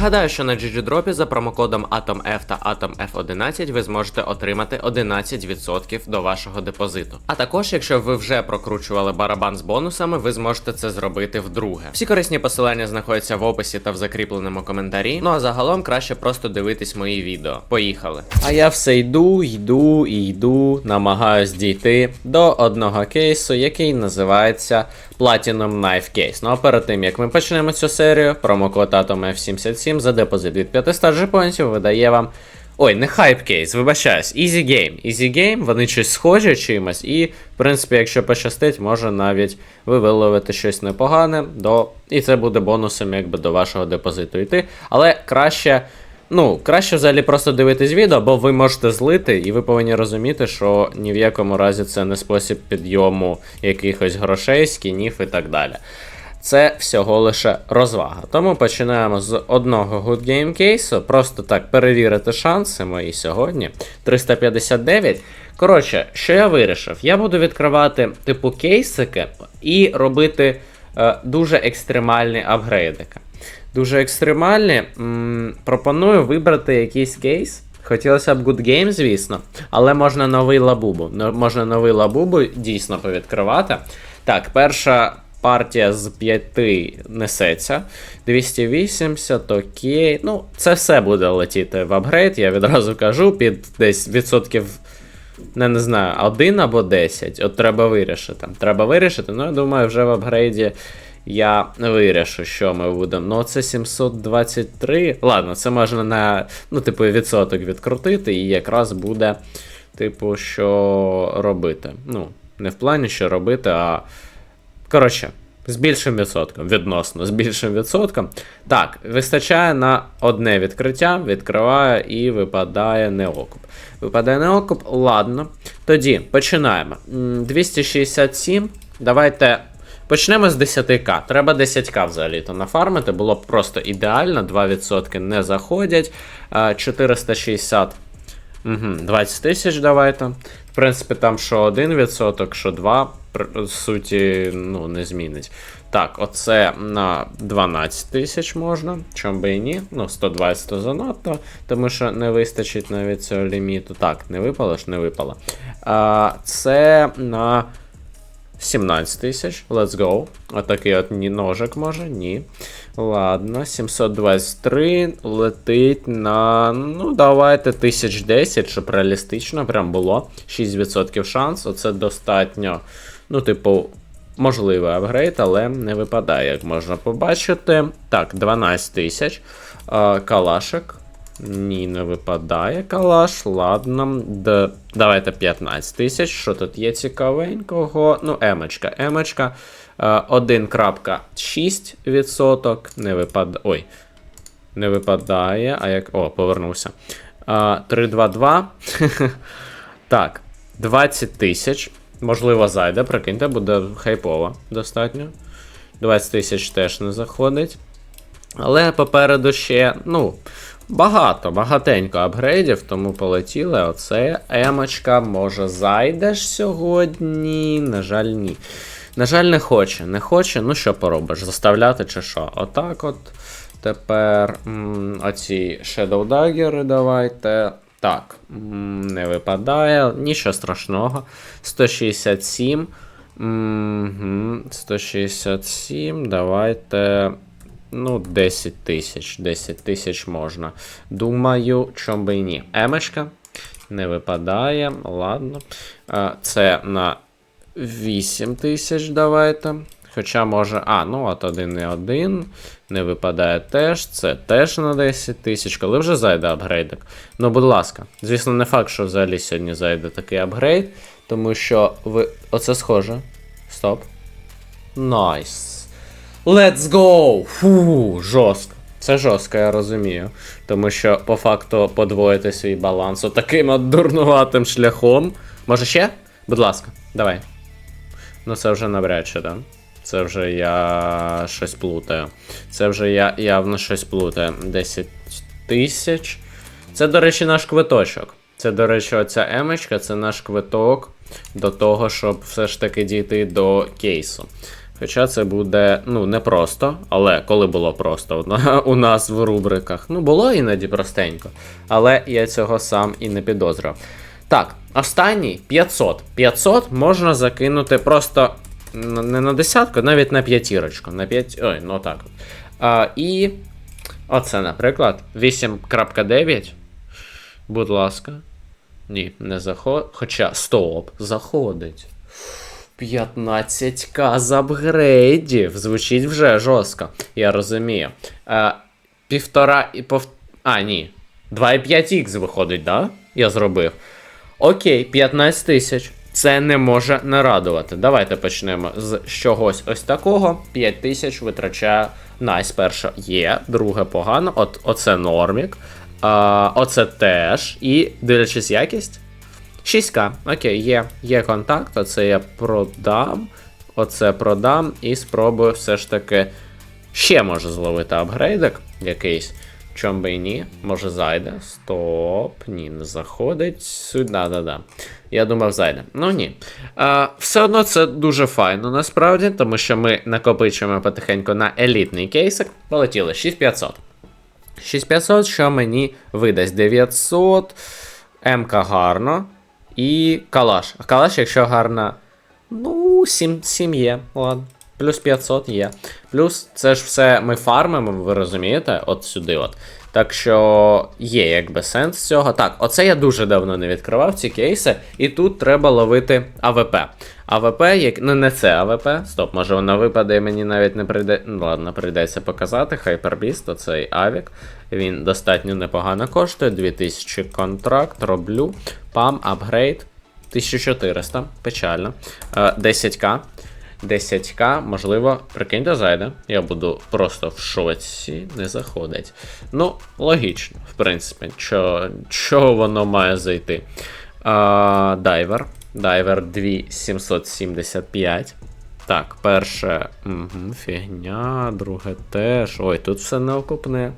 Нагадаю, що на GGDrop за промокодом AtomF та AtomF11 ви зможете отримати 11% до вашого депозиту. А також, якщо ви вже прокручували барабан з бонусами, ви зможете це зробити вдруге. Всі корисні посилання знаходяться в описі та в закріпленому коментарі. Ну а загалом краще просто дивитись мої відео. Поїхали. А я все йду, йду і йду, намагаюсь дійти до одного кейсу, який називається Platinum Knife Case. Ну а перед тим як ми почнемо цю серію, промокод AtomF77 за депозит від 500 жепонців видає вам. Ой, не хайп кейс, вибачаюсь, Easy Game. Easy Game, вони щось схожі чимось, і, в принципі, якщо пощастить, може навіть ви виловите щось непогане, до... і це буде бонусом якби до вашого депозиту йти. Але краще. Ну, краще взагалі просто дивитись відео, бо ви можете злити, і ви повинні розуміти, що ні в якому разі це не спосіб підйому якихось грошей, скінів і так далі. Це всього лише розвага. Тому починаємо з одного Good Game кейсу. Просто так перевірити шанси мої сьогодні. 359. Коротше, що я вирішив? Я буду відкривати типу кейсики і робити е, дуже екстремальні апгрейдики. Дуже екстремальні. М, пропоную вибрати якийсь кейс. Хотілося б Good Game, звісно, але можна новий лабубу. Можна новий лабубу дійсно повідкривати. Так, перша партія з п'яти несеться. 280, окей. Ну, це все буде летіти в апгрейд, я відразу кажу, під десь відсотків. Не, не знаю, 1 або 10. От треба вирішити. Треба вирішити. Ну, я думаю, вже в апгрейді я вирішу, що ми будемо. Ну, це 723. Ладно, це можна на, ну, типу, відсоток відкрутити, і якраз буде, типу, що робити. Ну, не в плані, що робити, а. Коротше, з більшим відсотком, відносно, з більшим відсотком. Так, вистачає на одне відкриття, відкриває і випадає неокуп. Випадає неокуп, ладно. Тоді починаємо. 267. Давайте. Почнемо з 10к. Треба 10к взагалі-то нафармити. Було б просто ідеально, 2% не заходять. 460. Угу, 20 тисяч давайте. В принципі, там що 1%, що 2%, суті, ну, не змінить. Так, оце на 12 тисяч можна, чом би і ні. Ну, 120 то занадто, тому що не вистачить навіть цього ліміту. Так, не випало ж, не випало. А, це на 17 тисяч. Let's go. Отакий от ножик може, ні. Ладно, 723 летить на. Ну, давайте 1010, щоб реалістично прям було. 6% шанс. Оце достатньо. Ну, типу, можливий апгрейд, але не випадає, як можна побачити. Так, 12 тисяч. Калашик. Ні, не випадає калаш. Ладно. Д... Давайте 15 тисяч. Що тут є цікавенького? Ну, емочка. Емочка. Е, 1.6%. Не випадає. Ой. Не випадає. А як. О, повернувся. Е, 322. так. 20 тисяч. Можливо, зайде, прикиньте, буде хайпово достатньо. 20 тисяч теж не заходить. Але попереду ще, ну, багато, багатенько апгрейдів, тому полетіли. Оце емочка, може, зайдеш сьогодні? На жаль, ні. На жаль, не хоче. Не хоче, ну що поробиш? Заставляти чи що? Отак от. Тепер м, оці Shadow Dagger давайте. Так, м, не випадає, нічого страшного. 167. Мгм, 167, давайте. Ну, 10 тисяч. 10 тисяч можна. Думаю, чом би і ні. Емочка не випадає. Ладно. Це на 8 тисяч давайте. Хоча може. А, ну от 1 і 1. Не випадає теж. Це теж на 10 тисяч. Коли вже зайде апгрейдик? Ну, будь ласка. Звісно, не факт, що взагалі сьогодні зайде такий апгрейд. Тому що ви. Оце схоже. Стоп. Найс. Let's go! Фу, жорстко. Це жорстко, я розумію. Тому що по факту подвоїти свій баланс таким от дурнуватим шляхом. Може ще? Будь ласка, давай. Ну це вже навряд чи, да? Це вже я щось плутаю. Це вже я явно щось плутаю. 10 тисяч. Це, до речі, наш квиточок. Це, до речі, оця емочка, це наш квиток до того, щоб все ж таки дійти до кейсу. Хоча це буде ну не просто, але коли було просто у нас в рубриках. Ну, було іноді простенько. Але я цього сам і не підозрював. Так, останній 500. 500 можна закинути просто не на десятку, навіть на п'ятірочку. На 5. Ой, ну так. А, і оце, наприклад, 8.9. Будь ласка. Ні, не заходить. Хоча стоп, заходить. 15к з апгрейдів. Звучить вже жорстко. Я розумію. Е, півтора і пов... А, ні. 2,5х виходить, да? Я зробив. Окей, 15 тисяч. Це не може не радувати. Давайте почнемо з чогось ось такого. 5 тисяч витрачає Найс перше є, друге погано. От, оце нормік. А, оце теж. І дивлячись якість. 6К. Окей, є, є контакт, оце я продам. Оце продам і спробую все ж таки ще може зловити апгрейдик якийсь. Чом би і ні, може зайде. Стоп, ні, не заходить. Сюди, да-да-да. Я думав, зайде. Ну ні. А, все одно це дуже файно насправді, тому що ми накопичуємо потихеньку на елітний кейсик. Полетіли 6500. 6500, що мені видасть 900. МК гарно. І калаш. А калаш, якщо гарна. Ну, 7, 7 є, ладно. Плюс 500 є. Плюс це ж все ми фармимо, ви розумієте? От сюди от. Так що є якби сенс цього. Так, оце я дуже давно не відкривав ці кейси, і тут треба ловити АВП. АВП, як. Ну не це АВП. Стоп, може воно випаде і мені навіть не прийде. Ну ладно, прийдеться показати. Hyperbeast, оцей Авік. Він достатньо непогано коштує. 2000 контракт, роблю. Пам, апгрейд. 1400, печально. Е, 10к. 10к, можливо, прикиньте, зайде. Я буду просто в шоці, не заходить. Ну, логічно, в принципі, чого воно має зайти. А, дайвер. Дайвер 2775. Так, перше. Угу, фігня, друге теж. Ой, тут все не окупне.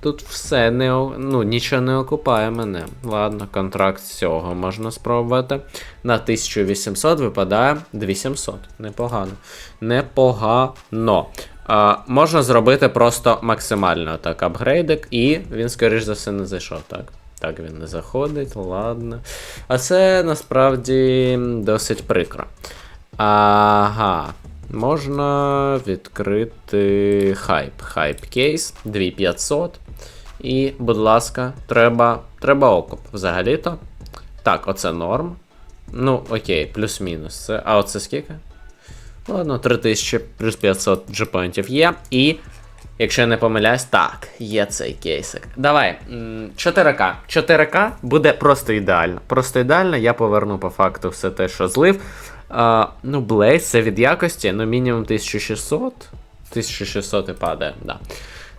Тут все не ну, нічого не окупає мене. Ладно, контракт з цього можна спробувати. На 1800 випадає 2700. Непогано. Непогано. А, можна зробити просто максимально так апгрейдик, і він, скоріш за все, не зайшов, так? Так, він не заходить, ладно. А це насправді досить прикро. Ага. Можна відкрити хайп. Хайп кейс 2500. І, будь ласка, треба треба окуп взагалі-то. Так, оце норм. Ну, окей, плюс-мінус. Це, а оце скільки? Ладно, 3000 плюс 500 джепоінтів є. І, якщо я не помиляюсь, так, є цей кейсик. Давай, 4К. 4К буде просто ідеально. Просто ідеально, я поверну по факту все те, що злив. А, ну, Blaze це від якості, ну мінімум 1600. 1600 і падає, да.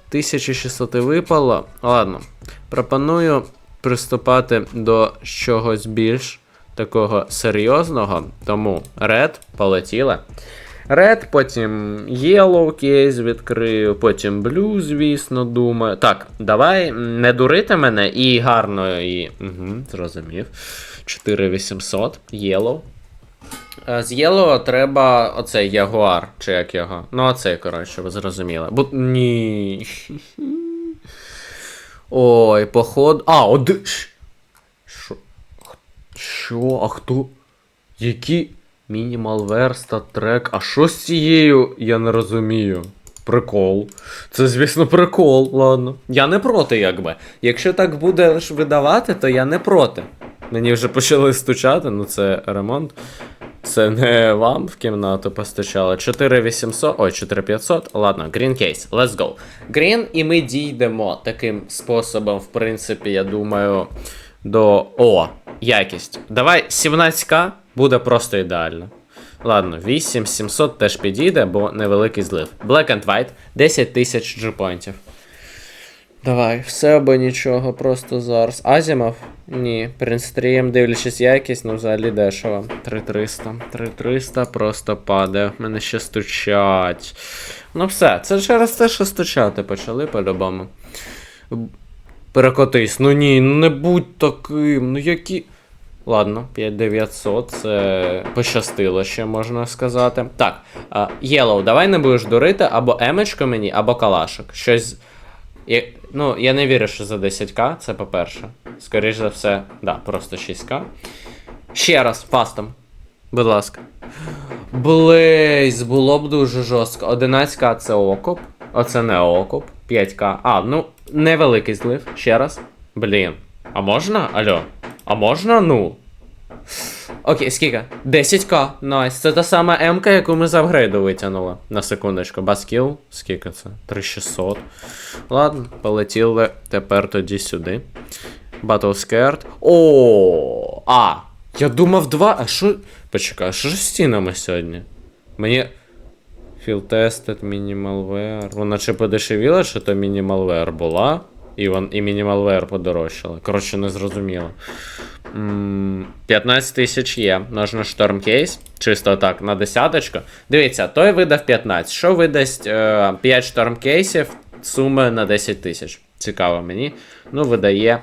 1600 і випало. Ладно. Пропоную приступати до чогось більш такого серйозного. Тому Red полетіли. Red, потім Yellow кейс відкрию, потім Blue, звісно, думаю. Так, давай не дурити мене і гарно, і. Угу, зрозумів. 4800, Yellow. Е, З Yellow треба оцей Ягуар, чи як його. Ну, оцей, коротше, ви зрозуміли. Бу... Ні. Ой, походу. А, оди. Що? Що? А хто? Які? Мінімалвер, статрек. А що з цією? Я не розумію. Прикол. Це, звісно, прикол, ладно. Я не проти, якби. Якщо так буде видавати, то я не проти. Мені вже почали стучати, ну це ремонт. Це не вам в кімнату постачало. 4800, ой, 4500. Ладно, green case, let's go. Green, і ми дійдемо таким способом, в принципі, я думаю, до. О, якість. Давай 17к буде просто ідеально. Ладно, 8700 теж підійде, бо невеликий злив. Black and white, 10 тисяч джипоінтів. Давай, все або нічого, просто зараз. Азімов? Ні. Принстрім, дивлячись якість, ну взагалі дешево. 3300. 3300 просто падає. В мене ще стучать. Ну все, це через те, що стучати почали по-любому. Перекотись, ну ні, ну не будь таким, ну які. Ладно, 5900, це пощастило ще можна сказати. Так, Yellow, давай не будеш дурити або емечко мені, або калашок. Щось. Ну, я не вірю, що за 10к, це по-перше. Скоріш за все, да, просто 6к. Ще раз, фастом. Будь ласка. Блейз, було б дуже жорстко. 11к це окоп. Оце не окоп. 5к. А, ну, невеликий злив. Ще раз. Блін. А можна? Алло. А можна? Ну. Окей, скільки? 10к. Найс. Це та сама М-ка, яку ми з апгрейду витягнули. На секундочку. Баскіл. Скільки це? 3600. Ладно, полетіли тепер тоді сюди. Battle Scared. О, а! Я думав два. А що. Почекай, що ж з стінами сьогодні? Мені. Field Tested, Minimalware. Вона чи подешевіла, що то Minimalware була, і, вон, і Minimalware подорожчала. Коротше, не зрозуміло. 15 тисяч є. Нужно штормкейс. Чисто так, на десяточку. Дивіться, той видав 15. Що видасть е, 5 штормкейсів, суми на 10 тисяч. Цікаво мені. Ну, видає.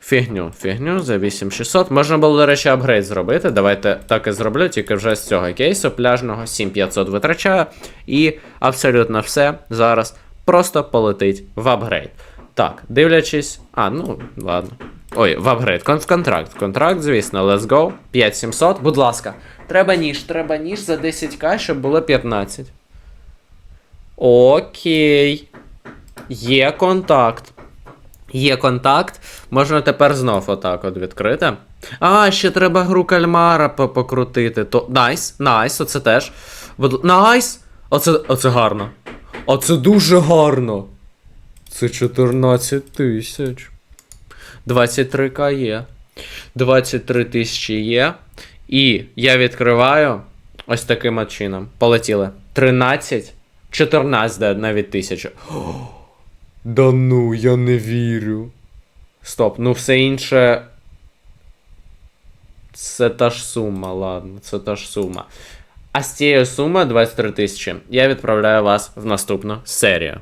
Фігню, фігню за 8600. Можна було, до речі, апгрейд зробити. Давайте так і зроблю, тільки вже з цього кейсу пляжного 7500 витрачаю. І абсолютно все зараз просто полетить в апгрейд. Так, дивлячись. А, ну, ладно. Ой, в апгрейд. Кон- в контракт. Контракт, звісно, let's go. 5700. Будь ласка. Треба ніж, треба ніж за 10к, щоб було 15. Окей. Є контакт. Є контакт. Можна тепер знов отак от відкрити. А, ще треба гру кальмара по- покрутити. То... Найс, найс, оце теж. Найс! Оце, оце гарно. Оце дуже гарно. Це 14 тисяч. 23к є. 23 тисячі є. І я відкриваю ось таким чином. Полетіли. 13, 14 навіть тисяч. Да ну, я не вірю. Стоп, ну все інше. Це та ж сума, ладно, це та ж сума. А з цієї суми 23 тисячі я відправляю вас в наступну серію.